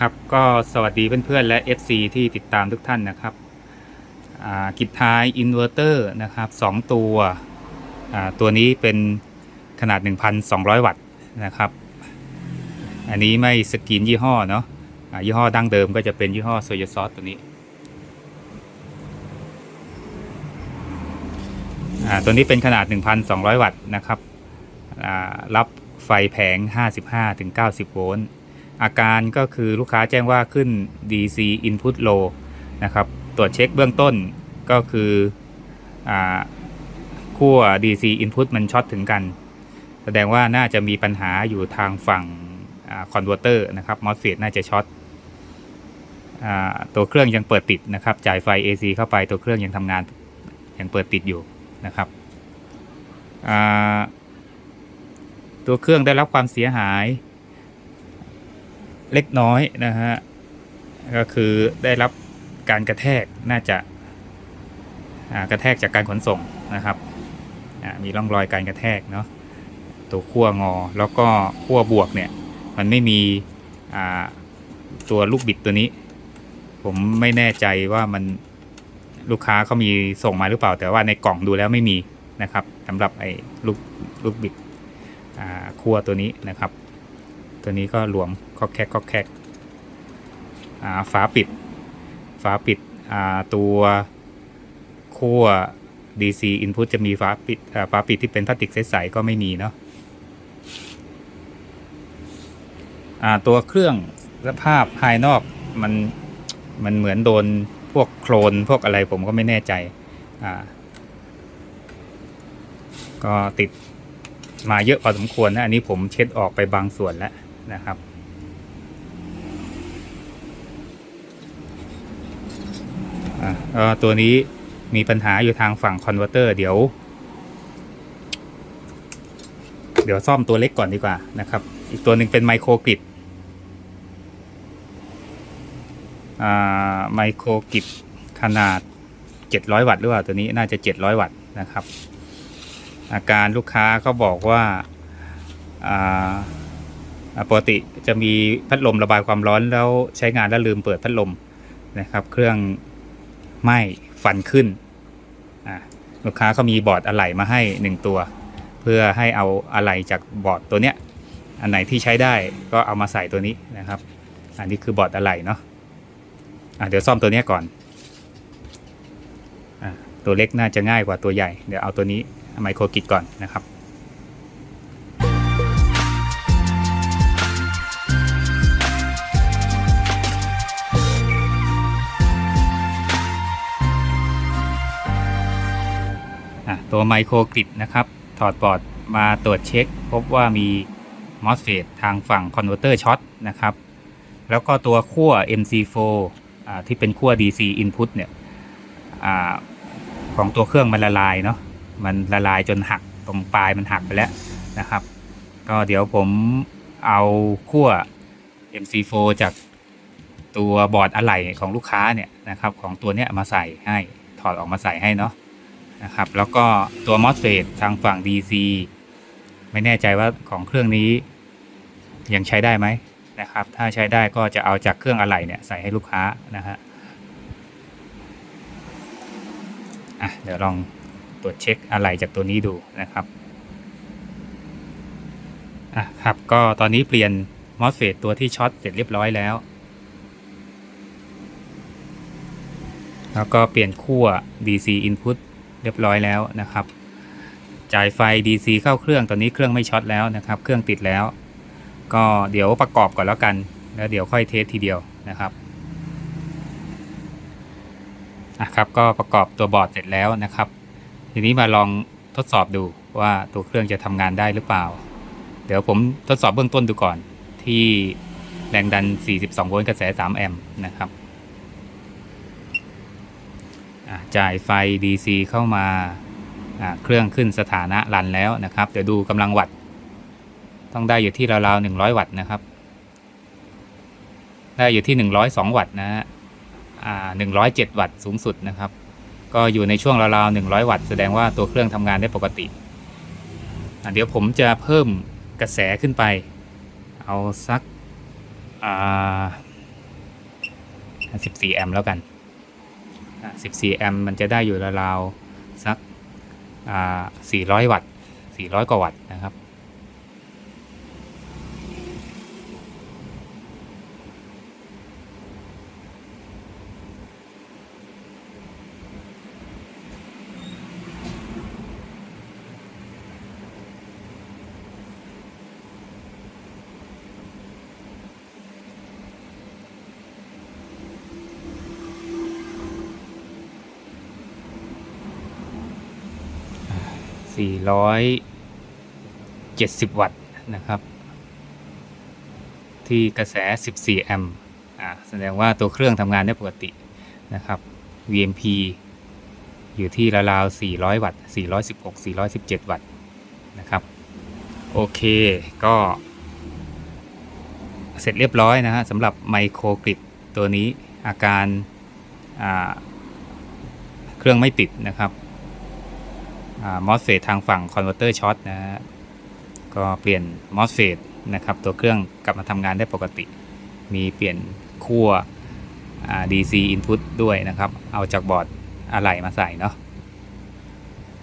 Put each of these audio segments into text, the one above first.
ครับก็สวัสดีเพื่อนๆและ FC ที่ติดตามทุกท่านนะครับกิจท้ายอินเวอร์เตอร์นะครับ2ตัวตัวนี้เป็นขนาด 1,200 วัตต์นะครับ อันนี้ไม่สกรีนยี่ห้อเนาะอ่ายี่ห้อดั้งเดิมก็จะเป็นยี่ห้อโซยซอสตัวนี้ตัวนี้เป็นขนาด 1,200 วัตต์นะครับรับไฟแผง 55-90 โวลต์ อาการก็คือลูกค้าแจ้งว่าขึ้น DC input low นะครับ ตรวจเช็คเบื้องต้นก็คืออขั้ว DC input มันช็อตถึงกัน แสดงว่าน่าจะมีปัญหาอยู่ทางฝั่งคอนเวอร์เตอร์นะครับ MOSFET น่าจะช็อตอตัวเครื่องยังเปิดติดนะครับ จ่ายไฟ AC เข้าไปตัวเครื่องยังทำงานยังเปิดติดอยู่นะครับตัวเครื่องได้รับความเสียหาย เล็กน้อยนะฮะ ก็คือได้รับการกระแทกน่าจะกระแทกจากการขนส่งนะครับ มีร่องรอยการกระแทกเนาะตัวขั้วงอแล้วก็ขั้วบวกเนี่ย มันไม่มีตัวลูกบิดตัวนี้ ผมไม่แน่ใจว่ามันลูกค้าเขามีส่งมาหรือเปล่า แต่ว่าในกล่องดูแล้วไม่มีนะครับสำหรับไอ้ลูกลูกบิดขั้วตัวนี้นะครับ ตัวนี้ก็หลวมคอกแคกคอกแคกอ่าฝาปิด ฝาปิดอ่าตัวขั้ว DC input จะมีฝาปิดฝาปิดที่เป็นพลาสติกใสๆก็ไม่มีเนาะอ่าตัวเครื่องสภาพภายนอกมันมันเหมือนโดนพวกโคลนพวกอะไรผมก็ไม่แน่ใจ อ่า ก็ติดมาเยอะพอสมควรนะ อันนี้ผมเช็ดออกไปบางส่วนแล้ว นะครับ ตัวนี้มีปัญหาอยู่ทางฝั่งคอนเวอร์เตอร์เดี๋ยว เดี๋ยวซ่อมตัวเล็กก่อนดีกว่านะครับ อีกตัวหนึ่งเป็นไมโครกริดไมโครกริดขนาด 700 วัตต์หรือเปล่าตัวนี้น่าจะ 700 วัตต์นะครับ อาการลูกค้าเขาบอกว่าา ปกติจะมีพัดลมระบายความร้อนแล้วใช้งานแล้วลืมเปิดพัดลมนะครับ เครื่องไหม้ฟันขึ้นลูกค้าเขามีบอร์ดอะไหล่มาให้หนึ่งตัว เพื่อให้เอาอะไหล่จากบอร์ดตัวเนี้ยอันไหนที่ใช้ได้ก็เอามาใส่ตัวนี้นะครับ อันนี้คือบอร์ดอะไหล่เนาะะเดี๋ยวซ่อมตัวเนี้ยก่อนอตัวเล็กน่าจะง่ายกว่าตัวใหญ่ เดี๋ยวเอาตัวนี้ไมโครกิดก่อนนะครับ ตัวไมโครกริดนะครับ ถอดปอดมาตรวจเช็ค พบว่ามี MOSFET ทางฝั่งคอนเวอร์เตอร์ช็อตนะครับ แล้วก็ตัวขั้ว MC4 อ่าที่เป็นขั้ว DC input เนี่ยอาของตัวเครื่องมันละลายเนาะมันละลายจนหักตรงปลายมันหักไปแล้วนะครับ ก็เดี๋ยวผมเอาขั้ว MC4 จากตัวบอร์ดอะไหล่ของลูกค้าเนี่ยนะครับ ของตัวเนี้ยมาใส่ให้ถอดออกมาใส่ให้เนาะ นะครับ แล้วก็ตัว MOSFET ทางฝั่ง DC ไม่แน่ใจว่าของเครื่องนี้ยังใช้ได้ไหมนะครับ ถ้าใช้ได้ก็จะเอาจากเครื่องอะไหล่เนี่ยใส่ให้ลูกค้านะฮะอะเดี๋ยวลองตรวจเช็คอะไรจากตัวนี้ดูนะครับอะครับก็ตอนนี้เปลี่ยน MOSFET ตัวที่ช็อตเสร็จเรียบร้อยแล้ว แล้วก็เปลี่ยนขั้ว DC input เรียบร้อยแล้วนะครับ จ่ายไฟ DC เข้าเครื่องตอนนี้เครื่องไม่ช็อตแล้วนะครับ เครื่องติดแล้ว ก็เดี๋ยวประกอบก่อนแล้วกัน แล้วเดี๋ยวค่อยเทสทีเดียวนะครับอะครับก็ประกอบตัวบอร์ดเสร็จแล้วนะครับ ทีนี้มาลองทดสอบดูว่าตัวเครื่องจะทำงานได้หรือเปล่า เดี๋ยวผมทดสอบเบื้องต้นดูก่อนที่แรงดัน 42 โวลต์กระแส 3 แอมป์นะครับ จ่ายไฟ DC เข้ามาเครื่องขึ้นสถานะรันแล้วนะครับ เดี๋ยวดูกำลังวัตต์ต้องได้อยู่ที่ราวๆ100 วัตต์นะครับ ได้อยู่ที่ 102 วัตต์นะฮะอ่า107วัตต์สูงสุดนะครับ ก็อยู่ในช่วงราวๆ100วัตต์แสดงว่าตัวเครื่องทำงานได้ปกติ เดี๋ยวผมจะเพิ่มกระแสขึ้นไป เอาสักอ่า14แอมป์แล้วกัน 14 แอมป์มันจะได้อยู่ราวๆสักอ่า400 วัตต์ 400 กว่าวัตต์นะครับ 470 วัตต์นะครับ ที่กระแส 14 แอมป์อ่าแสดงว่าตัวเครื่องทำงานได้ปกตินะครับ VMP อยู่ที่ราวๆ400 วัตต์ 416 417 วัตต์นะครับ โอเคก็เสร็จเรียบร้อยนะฮะสำหรับไมโครกริดตัวนี้อาการเครื่องไม่ติดนะครับ มอสเฟตทางฝั่งคอนเวอร์เตอร์ช็อตนะฮะก็เปลี่ยนมอสเฟตนะครับตัวเครื่องกลับมาทำงานได้ปกติ มีเปลี่ยนขั้ว DC input ด้วยนะครับ เอาจากบอร์ดอะไหล่มาใส่เนาะ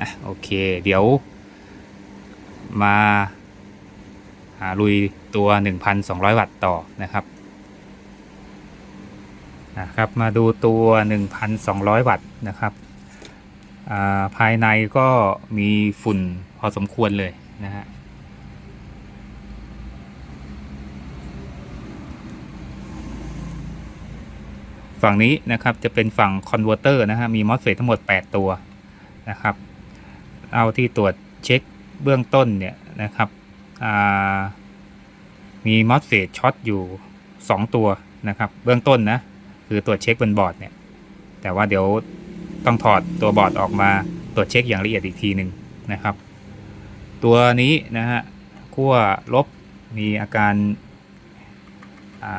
อะโอเค เดี๋ยว มาหาลุยตัว 1,200 วัตต์ต่อนะครับนะครับ มาดูตัว 1,200 วัตต์นะครับ ภายในก็มีฝุ่นพอสมควรเลยนะฮะฝั่งนี้นะครับจะเป็นฝั่งคอนเวอร์เตอร์นะฮะมีมอสเฟตทั้งหมด 8 ตัวนะครับ เอาที่ตรวจเช็คเบื้องต้นเนี่ยนะครับมีมอสเฟตช็อตอยู่ 2 ตัวนะครับ เบื้องต้นนะ คือตรวจเช็คบนบอร์ดเนี่ย แต่ว่าเดี๋ยว ต้องถอดตัวบอร์ดออกมาตรวจเช็คอย่างละเอียดอีกทีหนึ่งนะครับ ตัวนี้นะฮะขั้วลบมีอาการ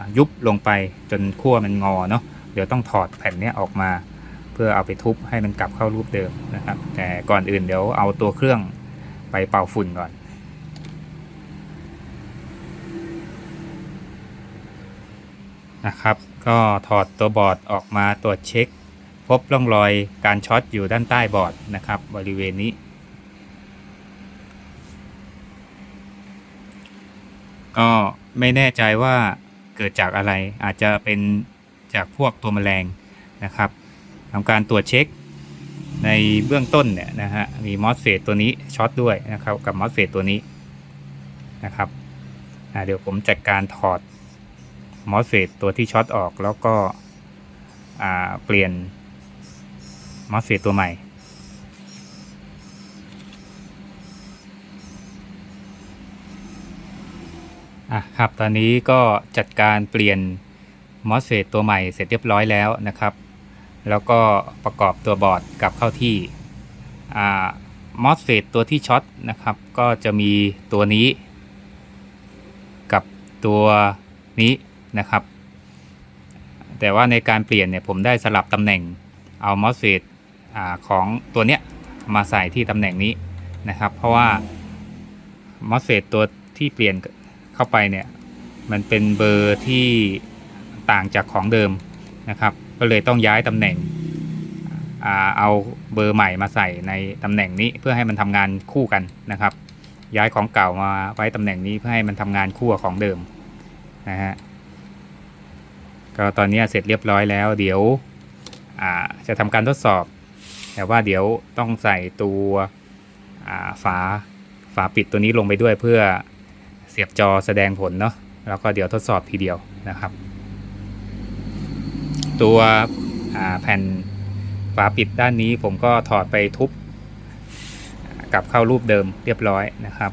ายุบลงไปจนขั้วมันงอเนาะเดี๋ยวต้องถอดแผ่นนี้ออกมา เพื่อเอาไปทุบให้มันกลับเข้ารูปเดิมนะครับ แต่ก่อนอื่นเดี๋ยวเอาตัวเครื่องไปเป่าฝุ่นก่อนนะครับ ก็ถอดตัวบอร์ดออกมาตรวจเช็ค พบร่องรอยการช็อตอยู่ด้านใต้บอร์ดนะครับ บริเวณนี้ ก็ไม่แน่ใจว่าเกิดจากอะไรอาจจะเป็นจากพวกตัวแมลงนะครับทำการตรวจเช็คในเบื้องต้นเนี่ยนะฮะมีมอสเฟตตัวนี้ช็อตด้วยนะครับกับมอสเฟตตัวนี้นะครับเดี๋ยวผมจัดการถอดมอสเฟตตัวที่ช็อตออกแล้วก็เปลี่ยน มอสเฟตตัวใหม่ อะครับ ตอนนี้ก็จัดการเปลี่ยนมอสเฟตตัวใหม่เสร็จเรียบร้อยแล้วนะครับ แล้วก็ประกอบตัวบอร์ดกลับเข้าที่ อ่ามอสเฟตตัวที่ช็อตนะครับ ก็จะมีตัวนี้ กับตัวนี้นะครับ แต่ว่าในการเปลี่ยนเนี่ยผมได้สลับตำแหน่งเอามอสเฟต ของตัวเนี้ยมาใส่ที่ตำแหน่งนี้นะครับ เพราะว่ามอสเฟตตัวที่เปลี่ยนเข้าไปเนี่ยมันเป็นเบอร์ที่ต่างจากของเดิมนะครับ ก็เลยต้องย้ายตำแหน่งอเอาเบอร์ใหม่มาใส่ในตำแหน่งนี้เพื่อให้มันทำงานคู่กันนะครับ ย้ายของเก่ามาไว้ตำแหน่งนี้เพื่อให้มันทำงานคู่กับของเดิมนะฮะก็ตอนนี้เสร็จเรียบร้อยแล้ว เดี๋ยวจะทำการทดสอบ แต่ว่าเดี๋ยวต้องใส่ตัวฝาฝาปิดตัวนี้ลงไปด้วยเพื่อเสียบจอแสดงผลเนาะแล้วก็เดี๋ยวทดสอบทีเดียวนะครับ ตัวแผ่นฝาปิดด้านนี้ผมก็ถอดไปทุบกลับเข้ารูปเดิมเรียบร้อยนะครับ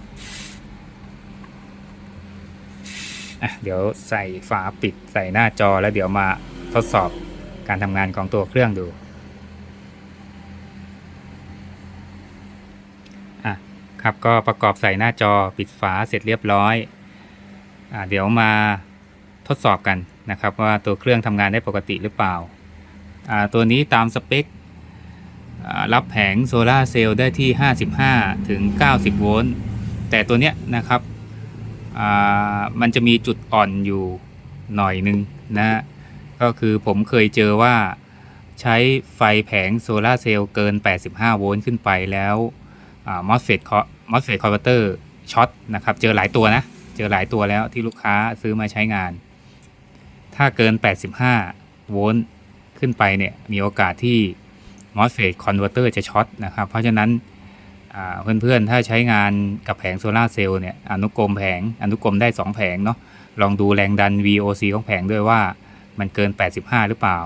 เดี๋ยวใส่ฝาปิดใส่หน้าจอแล้วเดี๋ยวมาทดสอบการทำงานของตัวเครื่องดู อะ ครับก็ประกอบใส่หน้าจอปิดฝาเสร็จเรียบร้อยอเดี๋ยวมาทดสอบกันนะครับว่าตัวเครื่องทำงานได้ปกติหรือเปล่าาตัวนี้ตามสเปค รับแผงโซลาเซลล์ได้ที่ 55 ถึง 90 โวลต์ แต่ตัวเนี้ยนะครับมันจะมีจุดอ่อนอยู่หน่อยนึงนะ ก็คือผมเคยเจอว่าใช้ไฟแผงโซลาเซลล์เกิน 85 โวลต์ขึ้นไปแล้ว มอสเฟตมอสเฟตคอนเวอร์เตอร์ช็อตนะครับ เจอหลายตัวนะ เจอหลายตัวแล้วที่ลูกค้าซื้อมาใช้งาน ถ้าเกิน 85 โวลต์ขึ้นไปเนี่ย มีโอกาสที่ MOSFET converter จะช็อตนะครับ เพราะฉะนั้นเพื่อนๆ ถ้าใช้งานกับแผงโซลาเซลล์เนี่ย อนุกรมแผง อนุกรมได้ 2 แผงเนาะ ลองดูแรงดัน VOC ของแผงด้วยว่ามันเกิน 85 หรือเปล่า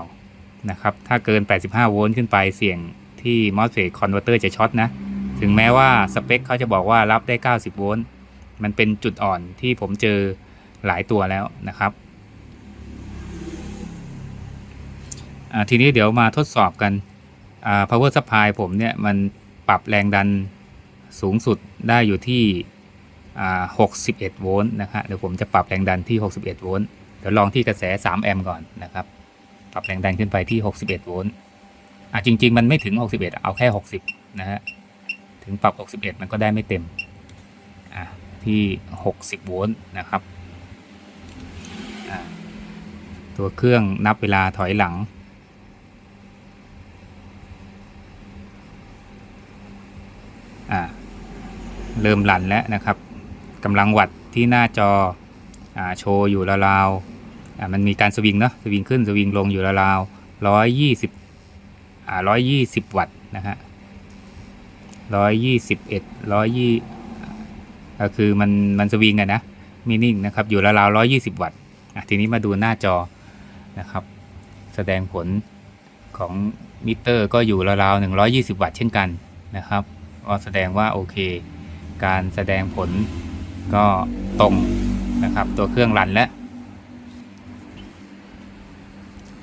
นะครับ ถ้าเกิน 85 โวลต์ขึ้นไปเสี่ยงที่ MOSFET converter จะช็อตนะ ถึงแม้ว่าสเปคเขาจะบอกว่ารับได้ 90 โวลต์ มันเป็นจุดอ่อนที่ผมเจอหลายตัวแล้วนะครับ ทีนี้เดี๋ยวมาทดสอบกันอ่า power supply ผมเนี่ย มันปรับแรงดันสูงสุดได้อยู่ที่ 61 โวลต์นะฮะเดี๋ยวผมจะปรับแรงดันที่ 61 โวลต์ เดี๋ยวลองที่กระแส 3 แอมป์ก่อนนะครับ ปรับแรงดันขึ้นไปที่ 61 โวลต์ อ่าจริง ๆ มันไม่ถึง 61 เอาแค่ 60 นะฮะ ถึงปรับ 61 มันก็ได้ไม่เต็ม อ่าที่ 60 โวลต์นะครับ ตัวเครื่องนับเวลาถอยหลัง เริ่มหลั่นแล้วนะครับกำลังวัดที่หน้าจออโชว์อยู่ราวๆมันมีการสวิงเนาะสวิงขึ้นสวิงลงอยู่ราวๆร้อยยี่สิบอ่าร้อยยี่สิบวัตต์นะฮะ ร้อยยี่สิบเอ็ดร้อยยี่ก็คือมันมันสวิงอะนะมินิ่งนะครับ อยู่ราวๆร้อยยี่สิบวัตต์อะทีนี้มาดูหน้าจอนะครับ แสดงผลของมิเตอร์ก็อยู่ราวๆหนึ่งร้อยยี่สิบวัตต์เช่นกันนะครับก็แสดงว่าโอเค การแสดงผลก็ตรงนะครับ ตัวเครื่องรันแล้ว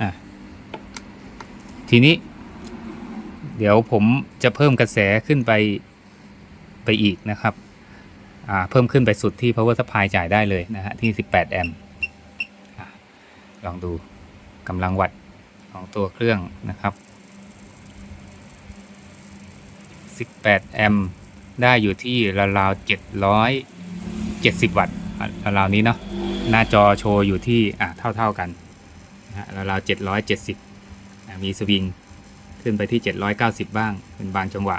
อะทีนี้ เดี๋ยวผมจะเพิ่มกระแสขึ้นไปไปอีกนะครับเพิ่มขึ้นไปสุดที่ power supply จ่ายได้เลยนะฮะที่ 18 แอมป์ลองดูกำลังวัตต์ของตัวเครื่องนะครับ 18 แอมป์ได้อยู่ที่ราวๆ770 วัตต์ราวๆนี้เนาะหน้าจอโชว์อยู่ที่อะเท่า ๆกันนะฮะราวๆ770 มีสวิง ขึ้นไปที่ 790 บ้าง เป็นบางจังหวะ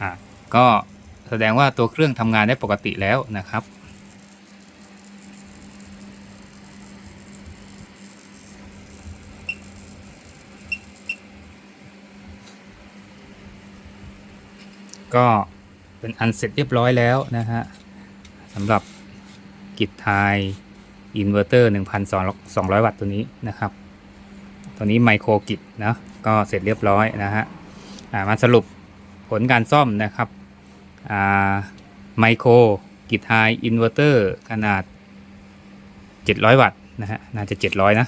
อะ ก็แสดงว่าตัวเครื่องทำงานได้ปกติแล้วนะครับก็เป็นอันเสร็จเรียบร้อยแล้วนะฮะสำหรับกิจทาย อินเวอร์เตอร์1,200 วัตต์ตัวนี้นะครับ ตัวนี้ไมโครกิจนะก็เสร็จเรียบร้อยนะฮะมาสรุปผลการซ่อมนะครับอ่าไมโครกิจทายอินเวอร์เตอร์ขนาด 700 วัตต์นะฮะน่าจะ 700 นะ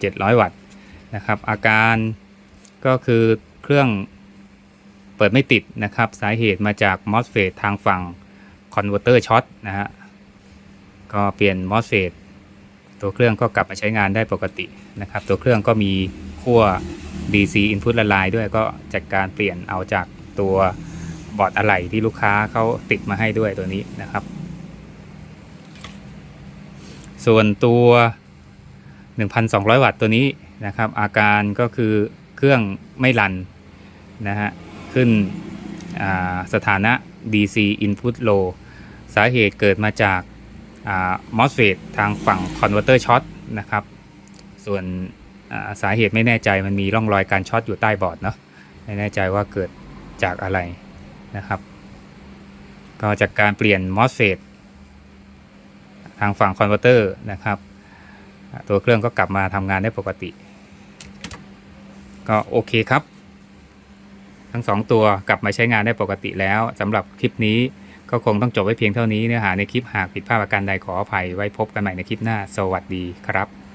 700 วัตต์นะครับ อาการก็คือเครื่องเปิดไม่ติดนะครับ สาเหตุมาจาก MOSFET ทางฝั่ง Converter ช็อตนะฮะ ก็เปลี่ยน MOSFET ตัวเครื่องก็กลับมาใช้งานได้ปกตินะครับ ตัวเครื่องก็มีขั้ว DC input ละลายด้วยก็จัดการเปลี่ยนเอาจากตัวบอร์ดอะไหล่ที่ลูกค้าเขาติดมาให้ด้วยตัวนี้นะครับ ส่วนตัว 1,200 วัตต์ตัวนี้นะครับ อาการก็คือเครื่องไม่รันนะฮะขึ้นสถานะ DC input low สาเหตุเกิดมาจาก MOSFET ทางฝั่ง converter ช็อตนะครับ ส่วนสาเหตุไม่แน่ใจมันมีร่องรอยการช็อตอยู่ใต้บอร์ดเนาะไม่แน่ใจว่าเกิดจากอะไรนะครับ ก็จากการเปลี่ยน MOSFET ทางฝั่ง converter นะครับ ตัวเครื่องก็กลับมาทำงานได้ปกติ ก็โอเคครับ ทั้งสองตัวกลับมาใช้งานได้ปกติแล้วสำหรับคลิปนี้ ก็คงต้องจบไว้เพียงเท่านี้เนื้อหาในคลิปหากผิดพลาดประการใดขออภัยไว้พบกันใหม่ในคลิปหน้า สวัสดีครับ